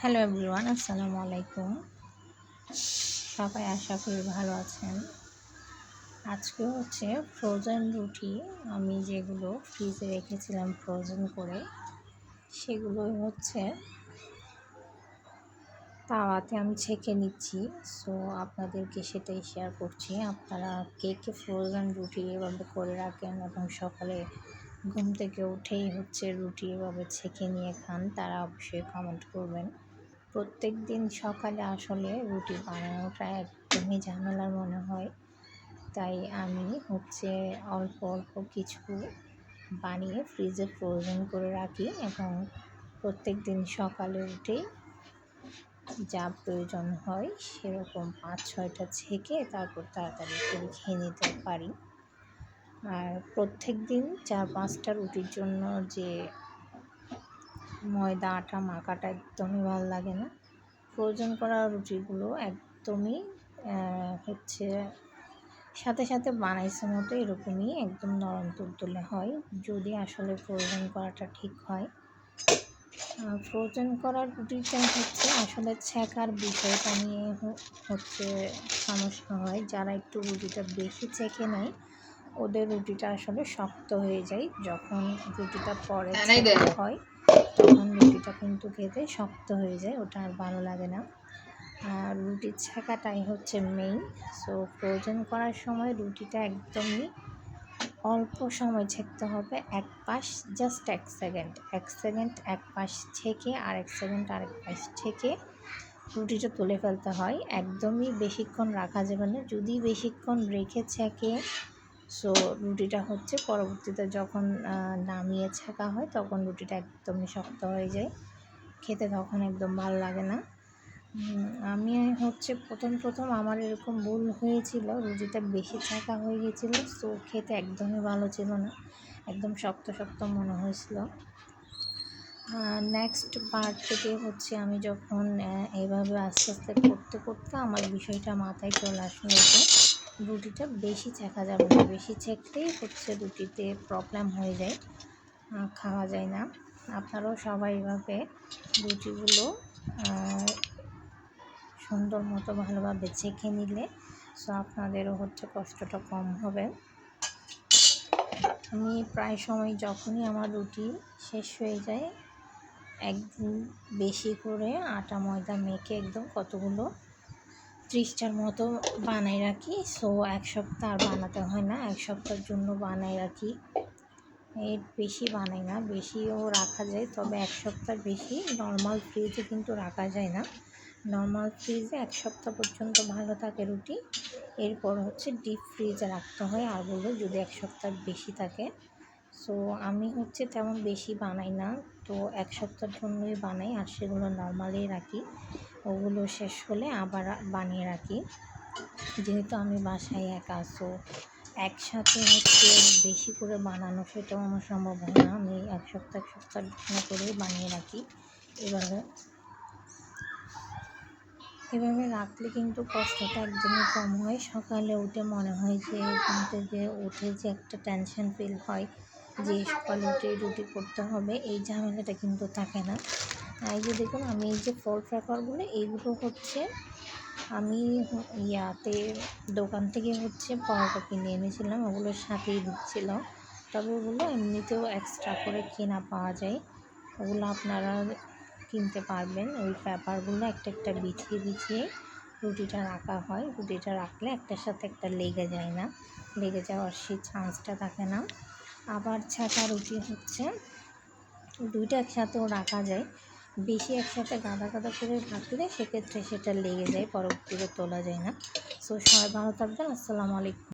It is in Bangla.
হ্যালো এভরিওয়ান আসসালামু আলাইকুম। সবাই আশা করি ভালো আছেন। আজকে হচ্ছে ফ্রোজেন রুটি। আমি যেগুলো ফ্রিজে রেখেছিলাম ফ্রোজেন করে সেগুলোই হচ্ছে তাওয়াতে আমি ছেঁকে নিচ্ছি। সো আপনাদেরকে সেটাই শেয়ার করছি। আপনারা কে কে ফ্রোজেন রুটি এভাবে করে রাখেন এবং সকালে ঘুম থেকে উঠেই হচ্ছে রুটি এভাবে ছেঁকে নিয়ে খান, তারা অবশ্যই কমেন্ট করবেন। প্রত্যেক দিন সকালে আসলে রুটি বানানোটা একদমই ঝামেলার মনে হয়। তাই আমি হচ্ছে অল্প অল্প কিছু বানিয়ে ফ্রিজে ফ্রোজেন করে রাখি এবং প্রত্যেক দিন সকালে উঠেই যা প্রয়োজন হয় সেরকম পাঁচ, ছয়টা ছেঁকে তারপর তাড়াতাড়ি করে খেয়ে নিতে পারি। আর প্রত্যেক দিন চার পাঁচটা রুটির জন্য যে ময়দা আটা মাখাটা একদমই ভালো লাগে না। ফ্রোজেন করা রুটিগুলো একদমই হচ্ছে সাথে সাথে বানাইছে মতো এরকমই একদম নরম তুলতুলে হয় যদি আসলে ফ্রোজেন করাটা ঠিক হয়। ফ্রোজেন করার রুটিটা হচ্ছে আসলে ছেঁকার বিষয়টা নিয়ে হচ্ছে সমস্যা হয়। যারা একটু রুটিটা বেশি ছেঁকে নেয় ওদের রুটিটা আসলে শক্ত হয়ে যায় যখন রুটিটা পরে হ্যাঁ, হয়। তখন রুটিটা কিন্তু খেতে শক্ত হয়ে যায়, ওটা আর ভালো লাগে না। আর রুটির ছাকাটাই হচ্ছে মেইন সো ফ্রোজেন করার সময় রুটিটা একদমই অল্প সময় ছেঁকতে হবে, এক পাশ জাস্ট এক সেকেন্ড এক সেকেন্ড এক পাশ ছেঁকে আর এক সেকেন্ড আরেক পাশ ছেঁকে রুটিটা তুলে ফেলতে হয়। একদমই বেশিক্ষণ রাখা যাবে না, যদি বেশিক্ষণ রেখে ছেঁকে সো রুটিটা হচ্ছে পরবর্তীতে যখন নামিয়ে ছাকা হয় তখন রুটিটা একদমই শক্ত হয়ে যায়। খেতে তখন একদম ভালো লাগে না। আমি হচ্ছে প্রথম প্রথম আমার এরকম ভুল হয়েছিল, রুটিটা বেশি ছাকা হয়ে গেছিল সো খেতে একদমই ভালো ছিল না। একদম শক্ত শক্ত মনে হয়েছিল। নেক্সট পার্ট থেকে হচ্ছে আমি যখন এইভাবে আস্তে আস্তে করতে করতে আমার বিষয়টা মাথায় চলে আসলো যে রুটিটা বেশি ছেঁকা যাবে না। বেশি ছেঁকতেই হচ্ছে রুটিতে প্রবলেম হয়ে যায়। খাওয়া যায় না। আপনারাও সবাই এভাবে রুটিগুলো সুন্দর মতো ভালোভাবে ছেঁকে নিলে সো আপনাদেরও হচ্ছে কষ্টটা কম হবে। আমি প্রায় সময় যখনই আমার রুটি শেষ হয়ে যায় একদিন বেশি করে আটা ময়দা মেখে একদম কতগুলো ত্রিশটার মতো বানাই রাখি। সো এক সপ্তাহ আর বানাতে হয় না। এক সপ্তাহের জন্য বানাই রাখি। এর বেশি বানাই না। বেশিও রাখা যায়, তবে এক সপ্তাহ বেশি। নর্মাল ফ্রিজে কিন্তু রাখা যায় না। নর্মাল ফ্রিজে এক সপ্তাহ পর্যন্ত ভালো থাকে রুটি। এরপর হচ্ছে ডিপ ফ্রিজে রাখতে হয়। আর আরগুলো যদি এক সপ্তাহ বেশি থাকে সো আমি হচ্ছে তেমন বেশি বানাই না। তো এক সপ্তাহের জন্যই বানাই। আর সেগুলো নর্মালি রাখি। ওগুলো শেষ হলে আবার বানিয়ে রাখি। যেহেতু আমি বাসায় একা সো একসাথে হচ্ছে বেশি করে বানানো সেটাও আমার সম্ভব হয় না। আমি এক সপ্তাহ এক সপ্তাহ করেই বানিয়ে রাখি এভাবে। এভাবে রাখলে কিন্তু কষ্টটা একদমই কম হয়। সকালে উঠে মনে হয় যে ঘুম থেকে উঠে যে একটা টেনশন ফিল হয় যে সকালে উঠে রুটি করতে হবে, এই ঝামেলাটা কিন্তু থাকে না। এই যে দেখুন, আমি এই যে ফল ফ্রাকারগুলো এইগুলো হচ্ছে আমি ইয়াতে দোকান থেকে হচ্ছে পরোটা কিনে এনেছিলাম ওগুলোর সাথেই দিচ্ছিল তবে ওগুলো এমনিতেও এক্সট্রা করে কেনা পাওয়া যায়। ওগুলো আপনারা কিনতে পারবেন। ওই পেপারগুলো একটা একটা বিছিয়ে বিছিয়ে রুটিটা রাখা হয়। রুটিটা রাখলে একটার সাথে একটা লেগে যায় না। লেগে যাওয়ার সেই চান্সটা থাকে না। আবার ছাকা রুটি হচ্ছে, দুইটা একসাথেও রাখা যায়। বেশি একসাথে গাঁদা গাদা করে রাখলে সেক্ষেত্রে সেটা লেগে যায়, পরবর্তীতে তোলা যায় না। সো সবাই ভালো থাকবেন, আসসালামু আলাইকুম।